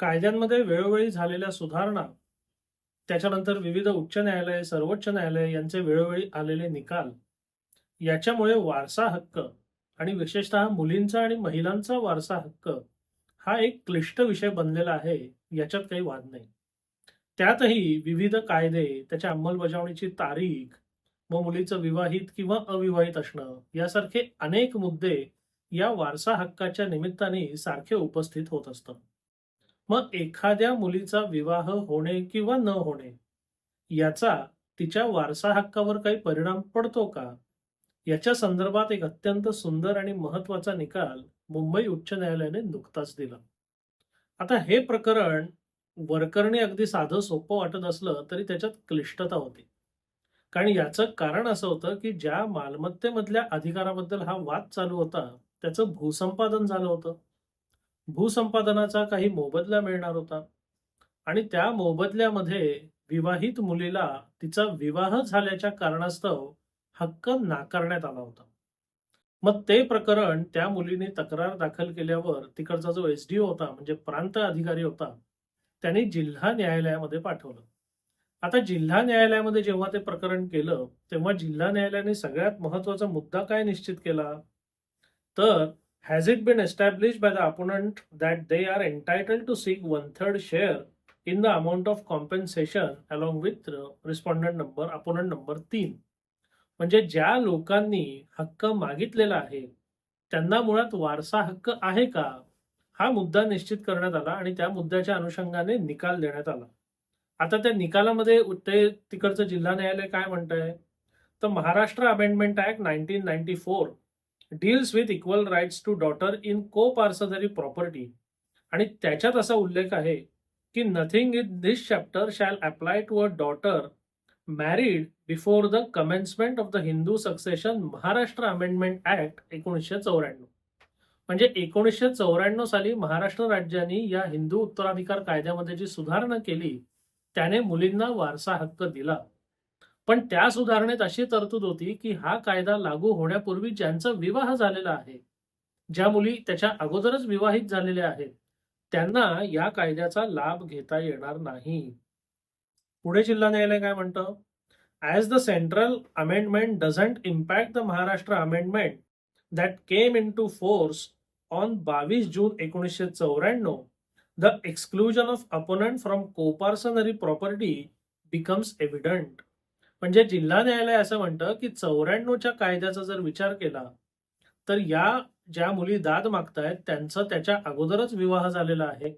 कायद्यांमध्ये वेळोवेळी झालेल्या सुधारणा, त्याच्यानंतर विविध उच्च न्यायालय, सर्वोच्च न्यायालय यांचे वेळोवेळी आलेले निकाल, याच्यामुळे वारसा हक्क आणि विशेषतः मुलींचा आणि महिलांचा वारसा हक्क हा एक क्लिष्ट विषय बनलेला आहे, याच्यात काही वाद नाही. त्यातही विविध कायदे, त्याच्या अंमलबजावणीची तारीख, मग मुलीचं विवाहित किंवा अविवाहित असणं, यासारखे अनेक मुद्दे या वारसा हक्काच्या निमित्ताने सारखे उपस्थित होत असतात. मग एखाद्या मुलीचा विवाह होणे किंवा न होणे, याचा तिच्या वारसा हक्कावर काही परिणाम पडतो का? याच्या संदर्भात एक अत्यंत सुंदर आणि महत्त्वाचा निकाल मुंबई उच्च न्यायालयाने नुकताच दिला. आता हे प्रकरण वरकरणी अगदी साधं सोपं वाटत असलं तरी त्याच्यात क्लिष्टता होती. कारण याचं कारण असं होतं की ज्या मालमत्तेमधल्या अधिकाराबद्दल हा वाद चालू होता, त्याचं भूसंपादन झालं होतं. भूसंपादनाचा काही मोबदला मिळणार होता आणि त्या मोबदल्यामध्ये विवाहित मुलीला तिचा विवाह झाल्याच्या कारणास्तव हक्क नाकारण्यात आला होता. मग ते प्रकरण त्या मुलीने तक्रार दाखल केल्यावर तिकडचा जो एस एसडीओ होता म्हणजे प्रांत अधिकारी होता, त्याने जिल्हा न्यायालयामध्ये पाठवलं. आता जिल्हा न्यायालयामध्ये जेव्हा ते प्रकरण केलं, तेव्हा जिल्हा न्यायालयाने सगळ्यात महत्त्वाचा मुद्दा काय निश्चित केला? तर has it been established by the opponent that they are entitled to seek one third share in the amount of compensation along with respondent number opponent number तीन. म्हणजे ज्या लोकांनी हक्क मागितलेला आहे, त्यांना मुळात वारसा हक्क आहे का? हा मुद्दा निश्चित करण्यात आला आणि त्या मुद्द्याच्या अनुषंगाने निकाल देण्यात आला. आता त्या निकालामध्ये ते तिकडचं जिल्हा न्यायालय काय म्हणतंय? तर Maharashtra amendment act nineteen ninety four deals with equal rights to daughter in coparcenary property आणि त्याच्यात असा उल्लेख आहे की nothing in this chapter shall apply to a daughter married before the commencement of the Hindu succession Maharashtra amendment act एकोणीसशे चौऱ्याण्णव. म्हणजे एकोणीसशे चौऱ्याण्णव साली महाराष्ट्र राज्याने या हिंदू उत्तराधिकार कायद्यामध्ये जी सुधारणा केली, त्याने मुलींना वारसा हक्क दिला. पण त्या सुधारणेत अशी तरतूद होती की हा कायदा लागू होण्यापूर्वी ज्यांचा विवाह झालेला आहे, ज्या मुली त्याच्या अगोदरच विवाहित झालेल्या आहेत, त्यांना या कायद्याचा लाभ घेता येणार नाही. पुढे जिल्हा न्यायालय काय म्हणतं? As the central amendment doesn't impact the Maharashtra amendment that came in to force on बावीस जून एकोणीसशे चौऱ्याण्णव the exclusion of opponent from coparcenary property becomes evident. म्हणजे जिल्हा न्यायालय असं म्हणतं की चौऱ्याण्णवच्या कायद्याचा जर विचार केला, तर या ज्या मुली दाद मागतायत त्यांचा त्याच्या अगोदरच विवाह झालेला आहे.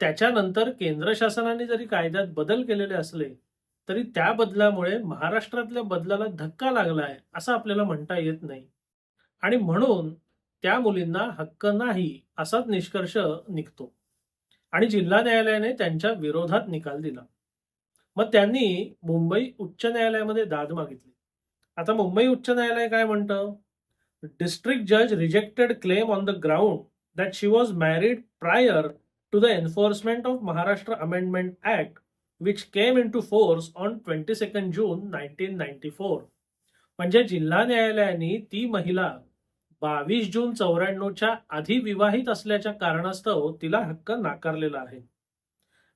त्याच्यानंतर केंद्र शासनाने जरी कायद्यात बदल केलेले असले, तरी त्या बदलामुळे महाराष्ट्रातल्या बदलाला धक्का लागलाय असं आपल्याला म्हणता येत नाही. आणि म्हणून त्या मुलींना हक्क नाही असाच निष्कर्ष निघतो. आणि जिल्हा न्यायालयाने त्यांच्या विरोधात निकाल दिला. मग त्यांनी मुंबई उच्च न्यायालयामध्ये दाद मागितली. आता मुंबई उच्च न्यायालय काय म्हणतं? डिस्ट्रिक्ट जज rejected claim on the ground that she was married prior to the enforcement of Maharashtra amendment act which came in to force on twenty second June nineteen ninety four. म्हणजे जिल्हा न्यायालयाने ती महिला बावीस जून चौऱ्याण्णवच्या आधी विवाहित असल्याच्या कारणास्तव तिला हक्क नाकारलेला आहे.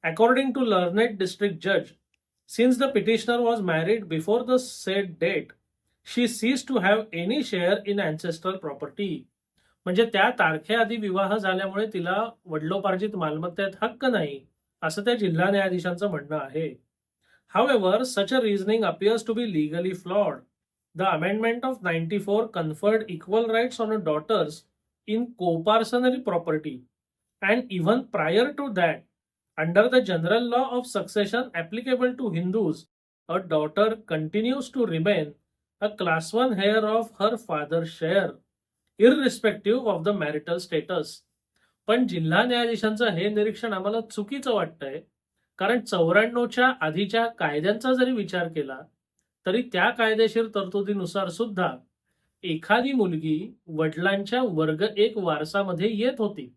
अकॉर्डिंग टू लर्नेट डिस्ट्रिक्ट जज, since the petitioner was married before the said date she ceased to have any share in ancestral property. म्हणजे त्या तारखेआधी विवाह झाल्यामुळे तिला वडिलोपार्जित मालमत्तेत हक्क नाही असं त्या जिल्हा न्यायाधीशांचं म्हणणं आहे. However such a reasoning appears to be legally flawed the amendment of ninety four conferred equal rights on a daughters in coparcenary property and even prior to that under the general law of succession applicable to Hindus a daughter continues to remain a class one heir of her father share irrespective of the marital status पण जिल्हा न्यायाधीशांचं हे निरीक्षण आम्हाला चुकीचं वाटतंय कारण चौऱ्याण्णवच्या आधीच्या कायद्यांचा जरी विचार केला तरी त्या कायदेशीर तरतुदीनुसार सुद्धा एखादी मुलगी वडिलांच्या वर्ग एक वारसामध्ये येत होती.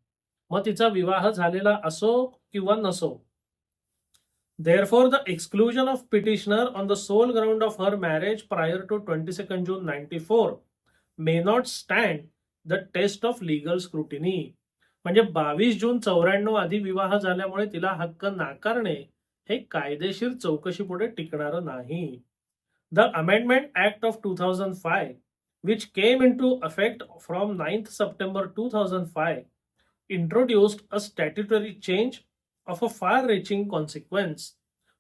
मग तिचा विवाह झालेला असो किंवा नसो. Therefore, the exclusion of petitioner on the sole ground of her marriage prior to 22nd June 94 may not stand the test of legal scrutiny. म्हणजे बावीस जून चौऱ्याण्णव आधी विवाह झाल्यामुळे तिला हक्क नाकारणे हे कायदेशीर चौकशी पुढे टिकणार नाही the amendment act of two thousand five which came in to affect from ninth September two thousand five introduced a statutory change of a far reaching consequence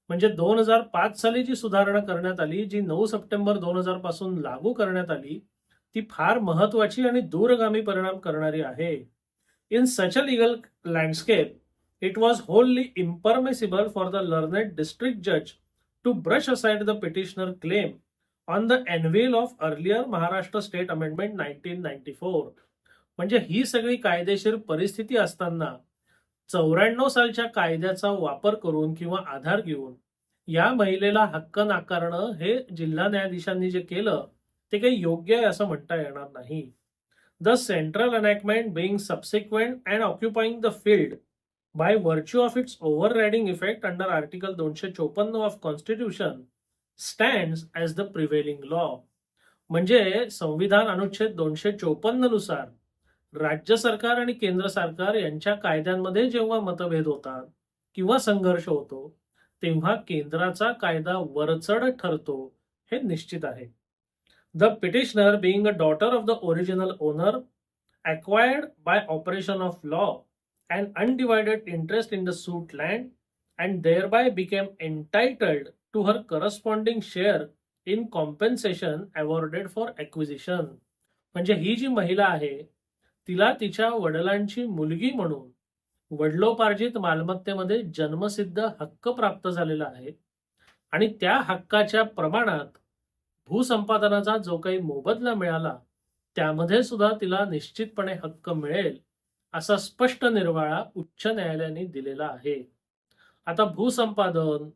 म्हणजे दोन हजार पाच साली जी सुधारणा करण्यात आली जी नऊ सप्टेंबर दोन हजारपासून लागू करण्यात आली ती फार महत्वाची आणि दूरगामी परिणाम करणारी आहे. In such a legal landscape it was wholly impermissible for the learned district जज to brush aside the petitioner claim on the anvil of earlier Maharashtra state amendment nineteen ninety four म्हणजे ही सगळी कायदेशीर परिस्थिती असताना चौऱ्याण्णव सालच्या कायद्याचा वापर करून किंवा आधार घेऊन या महिलेला हक्क नाकारणं हे जिल्हा न्यायाधीशांनी जे केलं ते काही योग्य आहे असं म्हणता येणार नाही. The central enactment being subsequent and occupying the field by virtue of its overriding effect under article दोनशे चोपन्न of constitution stand as the prevailing law म्हणजे संविधान अनुच्छेद दोनशे चोपन्ननुसार राज्य सरकार आणि केंद्र सरकार यांच्या कायद्यांमध्ये जेव्हा मतभेद होतात किंवा संघर्ष होतो तेव्हा केंद्राचा कायदा वरचढ ठरतो हे निश्चित आहे. The petitioner being a daughter of the original owner acquired by operation of law and undivided interest in the suit land and thereby became entitled to her corresponding share in compensation awarded for acquisition म्हणजे ही जी महिला आहे तिला तिच्या वडिलांची मुलगी म्हणून वडिलोपार्जित मालमत्तेमध्ये जन्मसिद्ध हक्क प्राप्त झालेला आहे. आणि त्या हक्काच्या प्रमाणात भूसंपादनाचा जो काही मोबदला मिळाला त्यामध्ये सुद्धा तिला निश्चितपणे हक्क मिळेल असा स्पष्ट निर्वाळा उच्च न्यायालयाने दिलेला आहे. आता भूसंपादन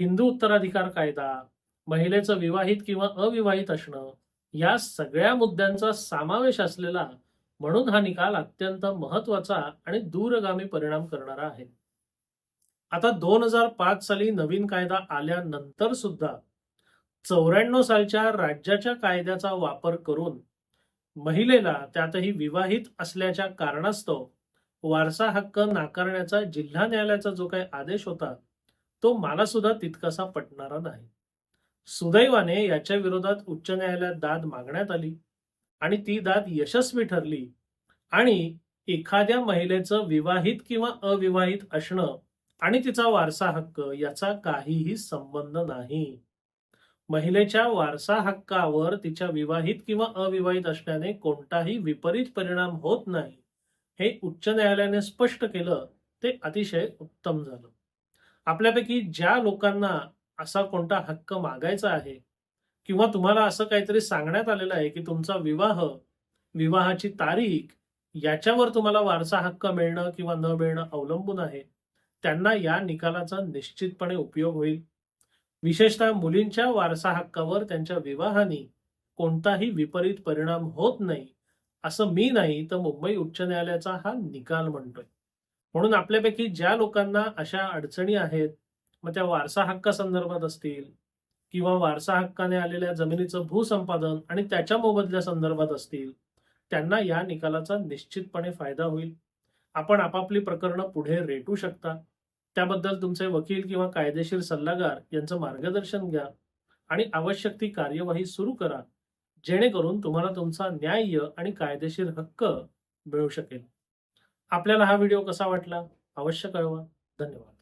हिंदू उत्तराधिकार कायदा महिलेचं विवाहित किंवा अविवाहित असणं या सगळ्या मुद्द्यांचा समावेश असलेला म्हणून हा निकाल अत्यंत महत्त्वाचा आणि दूरगामी परिणाम करणारा आहे. आता दोन हजार पाच साली नवीन कायदा आल्यानंतर सुद्धा चौऱ्याण्णव सालच्या राज्याच्या कायद्याचा वापर करून महिलेला त्यातही विवाहित असल्याच्या कारणास्तव वारसा हक्क नाकारण्याचा जिल्हा न्यायालयाचा जो काही आदेश होता तो मला सुद्धा तितकासा पटणारा नाही. सुदैवाने याच्या विरोधात उच्च न्यायालयात दाद मागण्यात आली. आणि ती दाद यशस्वी ठरली. आणि एखाद्या महिलेचं विवाहित किंवा अविवाहित असणं आणि तिचा वारसा हक्क याचा काहीही संबंध नाही. महिलेच्या वारसा हक्कावर तिच्या विवाहित किंवा अविवाहित असण्याने कोणताही विपरीत परिणाम होत नाही. हे उच्च न्यायालयाने स्पष्ट केलं. ते अतिशय उत्तम झालं. आपल्यापैकी ज्या लोकांना असा कोणता हक्क मागायचा आहे किंवा तुम्हाला असं काहीतरी सांगण्यात आलेलं आहे की तुमचा विवाह विवाहाची तारीख याच्यावर तुम्हाला वारसा हक्क मिळणं किंवा न मिळणं अवलंबून आहे. त्यांना या निकालाचा निश्चितपणे उपयोग होईल. विशेषतः मुलींच्या वारसा हक्कावर त्यांच्या विवाहाने कोणताही विपरीत परिणाम होत नाही असं मी नाही तर मुंबई उच्च न्यायालयाचा हा निकाल म्हणतोय. म्हणून आपल्यापैकी ज्या लोकांना अशा अडचणी आहेत मग त्या वारसा हक्का संदर्भात असतील किंवा वारसा हक्काने आलेल्या जमिनीचं भूसंपादन आणि त्याच्या मोबदल्या संदर्भात असतील त्यांना या निकालाचा निश्चितपणे फायदा होईल. आपण आपापली प्रकरणं पुढे रेटू शकता. त्याबद्दल तुमचे वकील किंवा कायदेशीर सल्लागार यांचं मार्गदर्शन घ्या आणि आवश्यक ती कार्यवाही सुरू करा जेणेकरून तुम्हाला तुमचा न्याय्य आणि कायदेशीर हक्क मिळू शकेल. आपल्याला हा व्हिडिओ कसा वाटला? अवश्य कळवा. धन्यवाद.